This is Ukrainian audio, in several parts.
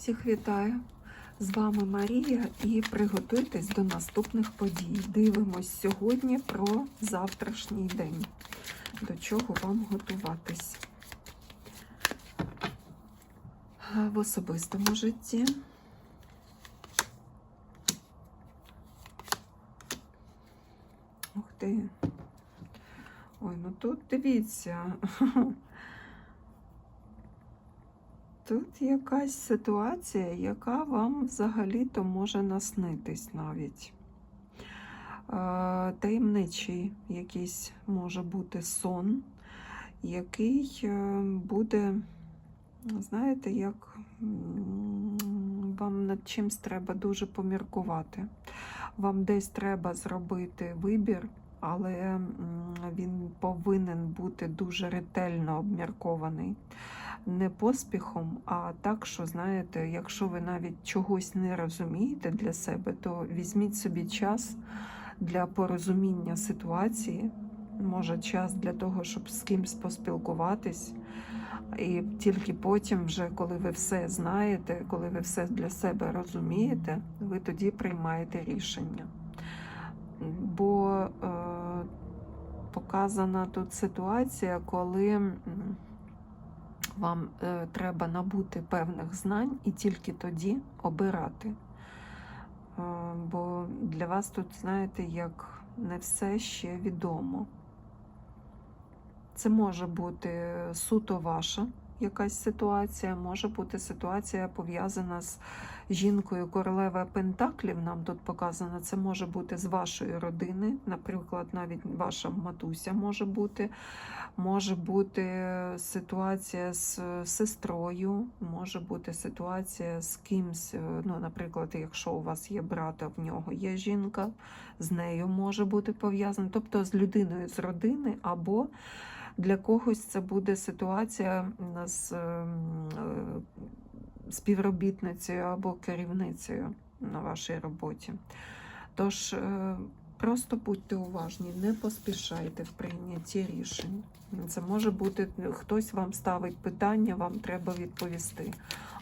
Всіх вітаю! З вами Марія і приготуйтесь до наступних подій. Дивимось сьогодні про завтрашній день. До чого вам готуватись в особистому житті. Ух ти. Ой, ну тут дивіться. Тут якась ситуація, яка вам взагалі-то може наснитись навіть. Е, Таємничий якийсь може бути сон, який е, буде, знаєте, як вам над чимсь треба дуже поміркувати. Вам десь треба зробити вибір, але він повинен бути дуже ретельно обміркований не поспіхом, а так, що знаєте, якщо ви навіть чогось не розумієте для себе, то візьміть собі час для порозуміння ситуації, може час для того, щоб з кимось поспілкуватись. І тільки потім, вже коли ви все знаєте, коли ви все для себе розумієте, ви тоді приймаєте рішення. Бо е, показана тут ситуація, коли. Вам е, треба набути певних знань і тільки тоді обирати. Е, бо для вас тут, знаєте, як не все ще відомо. Це може бути суто ваша якась ситуація, може бути ситуація пов'язана з жінкою королева Пентаклів. Нам тут показано, це може бути з вашої родини, наприклад, навіть ваша матуся може бути. Може бути ситуація з сестрою, може бути ситуація з кимсь. е, Ну, наприклад, якщо у вас є брат, в нього є жінка, з нею може бути пов'язано, тобто з людиною з родини, або для когось це буде ситуація з ем, е, співробітницею або керівницею на вашій роботі. Тож е, просто будьте уважні, не поспішайте в прийнятті рішень. Це може бути хтось вам ставить питання, вам треба відповісти.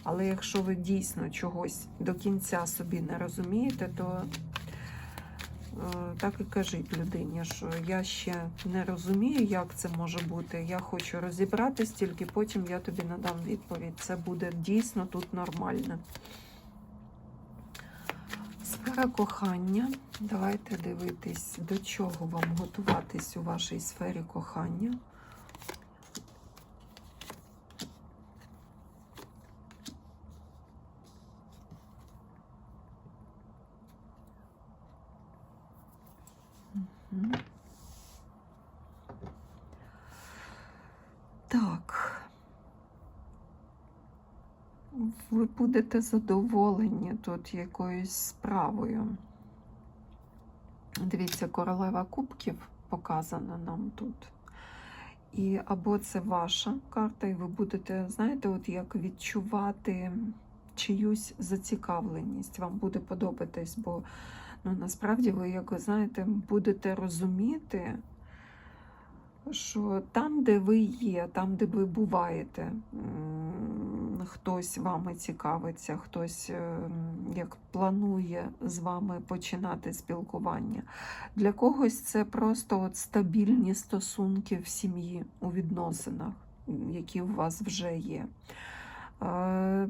Але якщо ви дійсно чогось до кінця собі не розумієте, то е, так і кажіть людині, що я ще не розумію, як це може бути. Я хочу розібратись, тільки потім я тобі надам відповідь. Це буде дійсно тут нормально. Сфера кохання. Давайте дивитись, до чого вам готуватись у вашій сфері кохання. Мгм. Так. Ви будете задоволені тут якоюсь справою. Дивіться, королева кубків показана нам тут. І або це ваша карта, і ви будете, знаєте, от як відчувати чиюсь зацікавленість. Вам буде подобатись, бо ну, насправді ви, як ви знаєте, будете розуміти, що там, де ви є, там, де ви буваєте, хтось вами цікавиться, хтось ем, як планує з вами починати спілкування. Для когось це просто от стабільні стосунки в сім'ї, у відносинах, які у вас вже є. Е,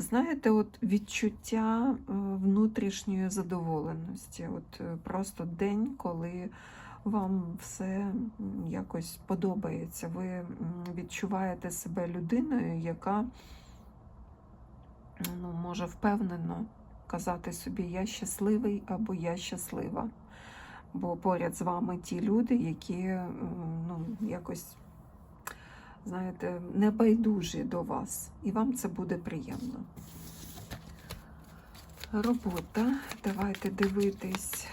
Знаєте, от відчуття е, внутрішньої задоволеності, от е, просто день, коли вам все якось подобається. Ви відчуваєте себе людиною, яка ну, може впевнено казати собі Я щасливий або я щаслива. Бо поряд з вами ті люди, які ну, якось, знаєте, небайдужі до вас, і вам це буде приємно. Робота. Давайте дивитись,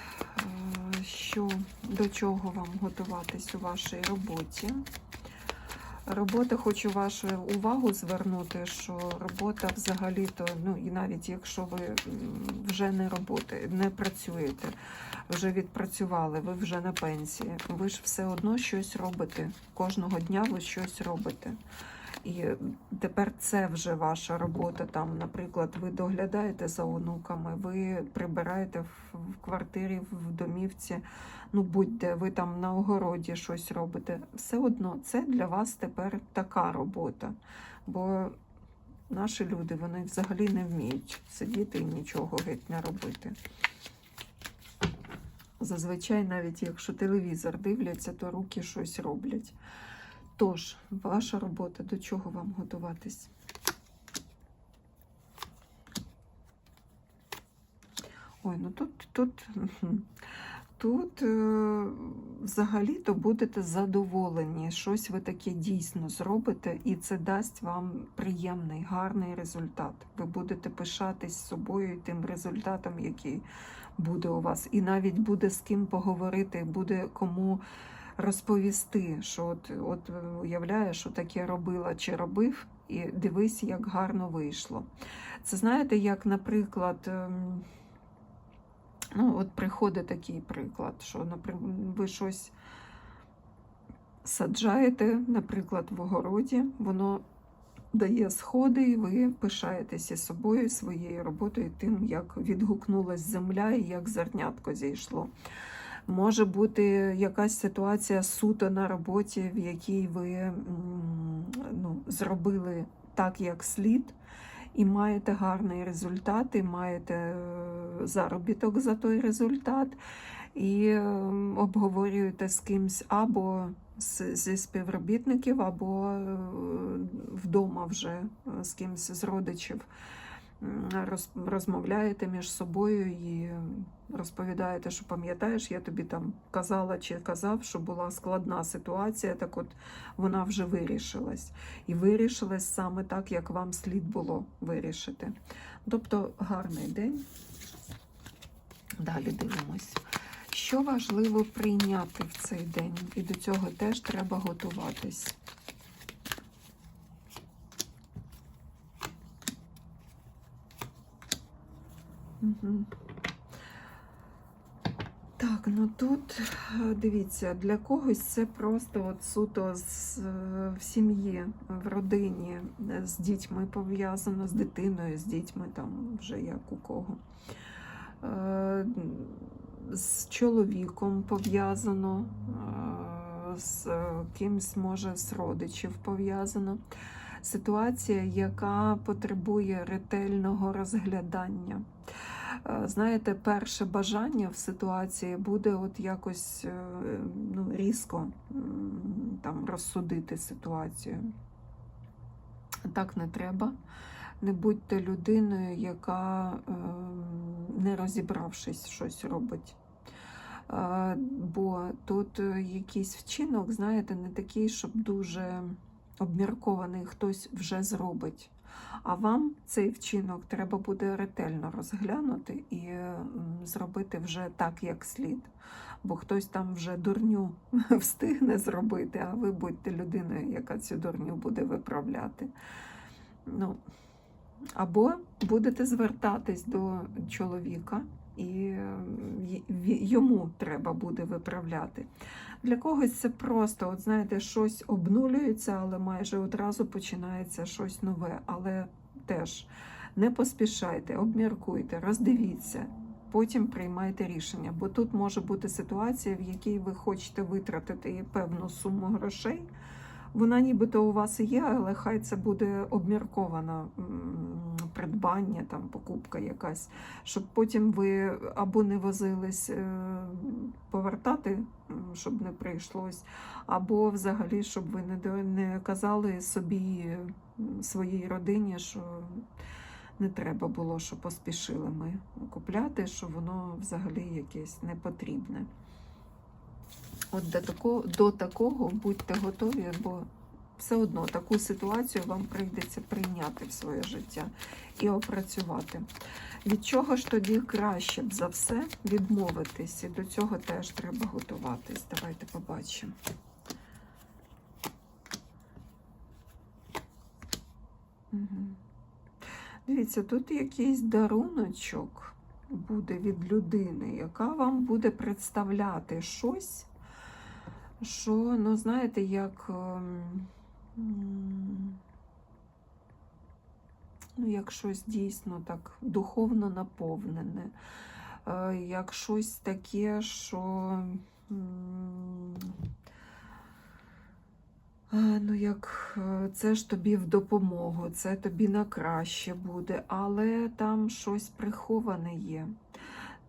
що, до чого вам готуватись у вашій роботі. Робота, хочу вашу увагу звернути, що робота взагалі-то, ну і навіть якщо ви вже не роботи, не працюєте, вже відпрацювали, ви вже на пенсії, ви ж все одно щось робите. Кожного дня ви щось робите. І тепер це вже ваша робота. Там, наприклад, ви доглядаєте за онуками, ви прибираєте в, квартирі, в домівці, ну будь-де, ви там на огороді щось робите. Все одно це для вас тепер така робота. Бо наші люди вони взагалі не вміють сидіти і нічого геть не робити. Зазвичай, навіть якщо телевізор дивляться, то руки щось роблять. Тож, ваша робота, до чого вам готуватись? Ой, ну тут, тут, тут е, взагалі-то будете задоволені. Щось ви таке дійсно зробите, і це дасть вам приємний, гарний результат. Ви будете пишатись собою і тим результатом, який буде у вас. І навіть буде з ким поговорити, буде кому розповісти, що от, от е, уявляєш, що таке робила чи робив, і дивись, як гарно вийшло. Це знаєте, як, наприклад, ем, ну, от приходить такий приклад, що, наприклад, ви щось саджаєте, наприклад, в огороді, воно дає сходи, і ви пишаєтеся собою, своєю роботою, тим, як відгукнулась земля і як зернятко зійшло. Може бути якась ситуація суто на роботі, в якій ви ну, зробили так, як слід, і маєте гарний результат, і маєте е, заробіток за той результат, і обговорюєте з кимсь або зі співробітників, або е, вдома вже е, з кимсь з родичів. Розмовляєте між собою і розповідаєте, що пам'ятаєш, я тобі там казала чи казав, що була складна ситуація, так от вона вже вирішилась. І вирішилась саме так, як вам слід було вирішити. Тобто гарний день. Далі дивимось. Що важливо прийняти в цей день, і до цього теж треба готуватись. Угу. Так, ну тут е, дивіться, для когось це просто от суто з, е, в сім'ї, в родині, е, з дітьми пов'язано, з дитиною, з дітьми, там вже як у кого. З чоловіком пов'язано, з кимсь, може, з родичів пов'язано. Ситуація, яка потребує ретельного розглядання. Е, Знаєте, перше бажання в ситуації буде от якось е, ну, різко там, розсудити ситуацію. Так не треба. Не будьте людиною, яка, е, не розібравшись, щось робить. Бо тут якийсь вчинок, знаєте, не такий, щоб дуже обміркований хтось вже зробить. А вам цей вчинок треба буде ретельно розглянути і зробити вже так, як слід. Бо хтось там вже дурню встигне зробити, а ви будьте людиною, яка цю дурню буде виправляти. Ну, або будете звертатись до чоловіка, і йому треба буде виправляти. Для когось це просто, от знаєте, щось обнулюється, але майже одразу починається щось нове. Але теж не поспішайте, обміркуйте, роздивіться, потім приймайте рішення. Бо тут може бути ситуація, в якій ви хочете витратити певну суму грошей. Вона нібито у вас є, але хай це буде обмірковано м, придбання, там покупка якась, щоб потім ви або не возились е, повертати, щоб не прийшлось, або взагалі, щоб ви не, не казали собі, своїй родині, що не треба було, що поспішили ми купляти, що воно взагалі якесь непотрібне. От до такого, до такого будьте готові, бо все одно таку ситуацію вам прийдеться прийняти в своє життя і опрацювати. Від чого ж тоді краще б за все відмовитись, і до цього теж треба готуватись. Давайте побачимо. Угу. Дивіться, тут якийсь даруночок буде від людини, яка вам буде представляти щось, що, ну, знаєте, як ем, ну, як щось дійсно так духовно наповнене, е, як щось таке, що. Ну, як е, це ж тобі в допомогу, це тобі на краще буде, але там щось приховане є.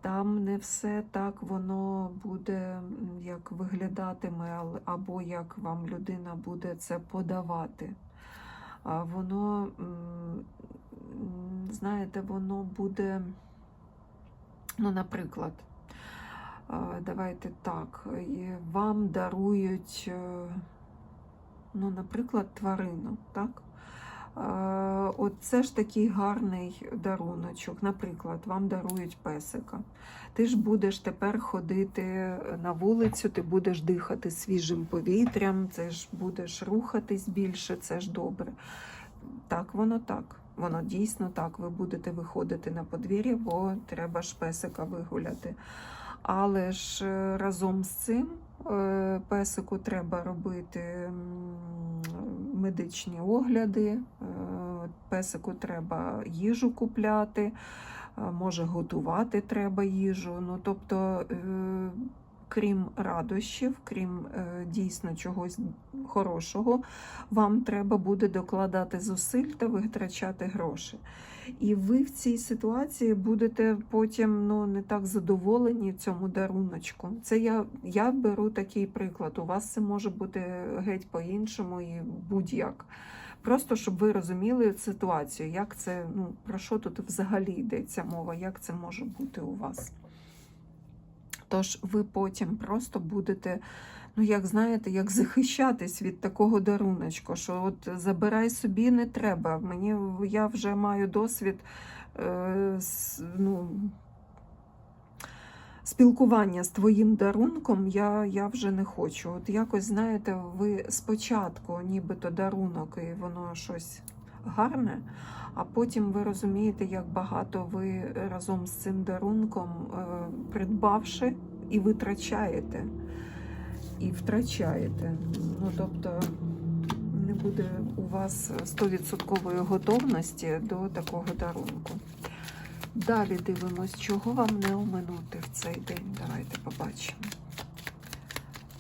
Там не все так воно буде, як виглядатиме, або як вам людина буде це подавати. Воно, знаєте, воно буде, ну, наприклад, давайте так, вам дарують. е, ну, наприклад, тварину, так? Е, От це ж такий гарний даруночок. Наприклад, вам дарують песика. Ти ж будеш тепер ходити на вулицю, ти будеш дихати свіжим повітрям, це ж будеш рухатись більше, це ж добре. Так, воно так. Воно дійсно так. Ви будете виходити на подвір'я, бо треба ж песика вигуляти. Але ж е, разом з цим е, песику треба робити медичні огляди, е, песику треба їжу купляти, може готувати треба їжу. Ну, тобто, крім радощів, крім е, дійсно чогось хорошого, вам треба буде докладати зусиль та витрачати гроші. І ви в цій ситуації будете потім ну, не так задоволені цьому даруночку. Це я, я беру такий приклад. У вас це може бути геть по-іншому і будь-як. Просто щоб ви розуміли ситуацію, як це, ну, про що тут взагалі йдеться мова, як це може бути у вас. Тож ви потім просто будете, ну як знаєте, як захищатись від такого даруночка, що от забирай собі не треба. Мені я вже маю досвід е, ну, спілкування з твоїм дарунком, я, я вже не хочу. От якось, знаєте, ви спочатку нібито дарунок, і воно щось гарне. А потім ви розумієте, як багато ви разом з цим дарунком, е, придбавши, і витрачаєте, і втрачаєте. Ну, тобто не буде у вас 100% готовності до такого дарунку. Далі дивимось, чого вам не оминути в цей день. Давайте побачимо.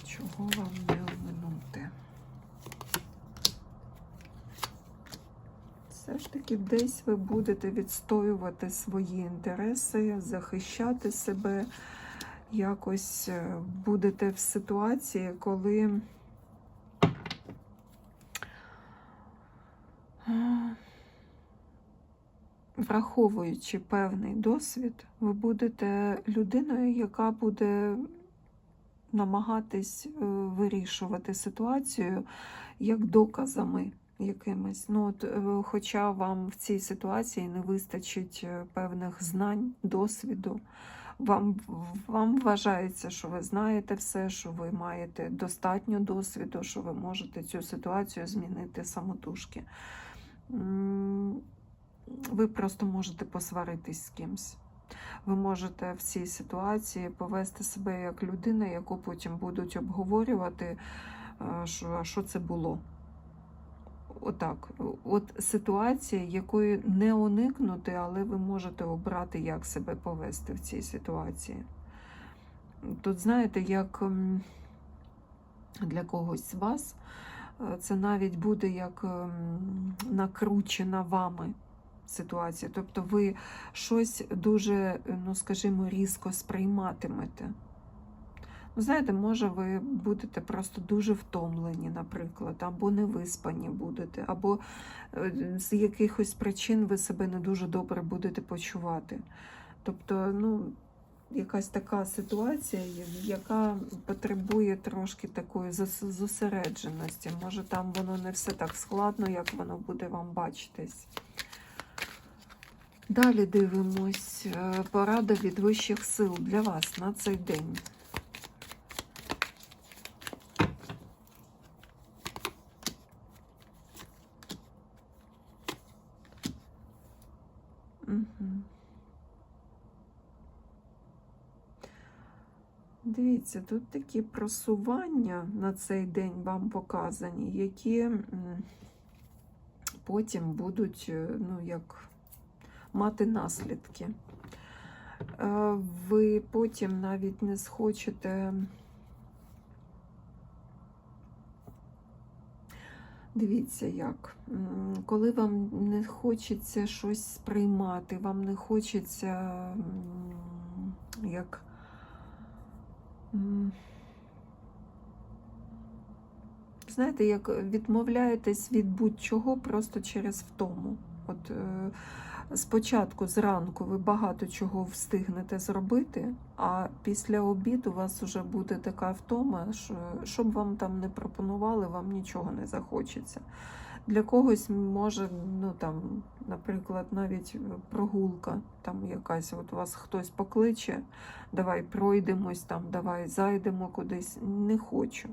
Чого вам не оминути? Все десь ви будете відстоювати свої інтереси, захищати себе, якось е, будете в ситуації, коли е, враховуючи певний досвід, ви будете людиною, яка буде намагатись е, вирішувати ситуацію як доказами якимись. Ну, от, е, хоча вам в цій ситуації не вистачить е, певних знань, досвіду. Вам, вам вважається, що ви знаєте все, що ви маєте достатньо досвіду, що ви можете цю ситуацію змінити самотужки. Ви просто можете посваритись з кимсь. Ви можете в цій ситуації повести себе як людина, яку потім будуть обговорювати, е, що, що це було. Отак, от ситуація, якої не уникнути, але ви можете обрати, як себе повести в цій ситуації. Тут, знаєте, як для когось з вас е, це навіть буде як накручена вами ситуація. Тобто ви щось дуже, ну скажімо, різко сприйматимете. Ну, знаєте, може, ви будете просто дуже втомлені, наприклад, або невиспані будете, або е, з якихось причин ви себе не дуже добре будете почувати. Тобто, ну, якась така ситуація, яка потребує трошки такої зосередженості. Може, там воно не все так складно, як воно буде вам бачитись. Далі дивимось. Е, Порада від вищих сил для вас на цей день. Мгм. Дивіться, тут такі просування на цей день вам показані, які потім будуть е, ну, як мати наслідки. Е, Ви потім навіть не схочете. Дивіться, як. Коли вам не хочеться щось сприймати, вам не хочеться як. Знаєте, як відмовляєтесь від будь-чого просто через втому. От е, спочатку зранку ви багато чого встигнете зробити, а після обіду у вас вже буде така втома, що що б вам там не пропонували, вам нічого не захочеться. Для когось може, ну там, наприклад, навіть прогулка, там якась, от вас хтось покличе, давай пройдемось там, давай зайдемо кудись. Не хочу.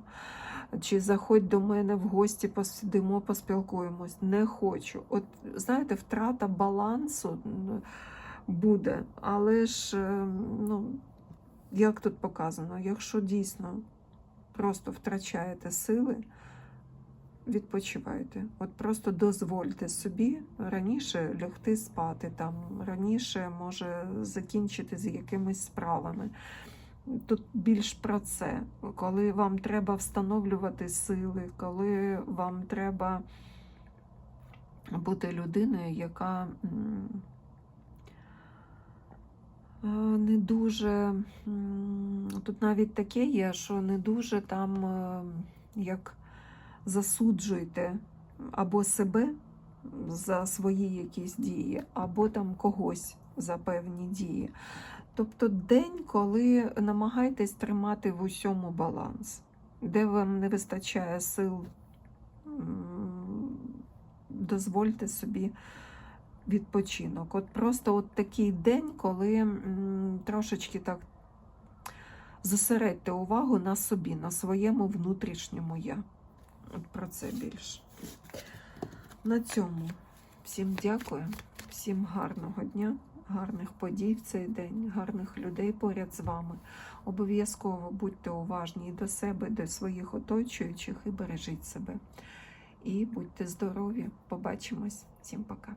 Чи заходь до мене в гості, посидимо, поспілкуємось. Не хочу. От знаєте, втрата балансу буде, але ж, е, ну, як тут показано, якщо дійсно просто втрачаєте сили, відпочивайте. От просто дозвольте собі раніше лягти спати, там, раніше може закінчити з якимись справами. Тут більш про це, коли вам треба встановлювати сили, коли вам треба бути людиною, яка е, не дуже, тут навіть таке є, що не дуже там е, як засуджуйте або себе за свої якісь дії, або там когось за певні дії. Тобто день, коли намагаєтесь тримати в усьому баланс, де вам не вистачає сил, дозвольте собі відпочинок. От просто от такий день, коли трошечки так зосередьте увагу на собі, на своєму внутрішньому я. От про це більше. На цьому всім дякую, всім гарного дня гарних подій в цей день, гарних людей поряд з вами. Обов'язково будьте уважні і до себе, і до своїх оточуючих, і бережіть себе. І будьте здорові. Побачимось. Всім пока.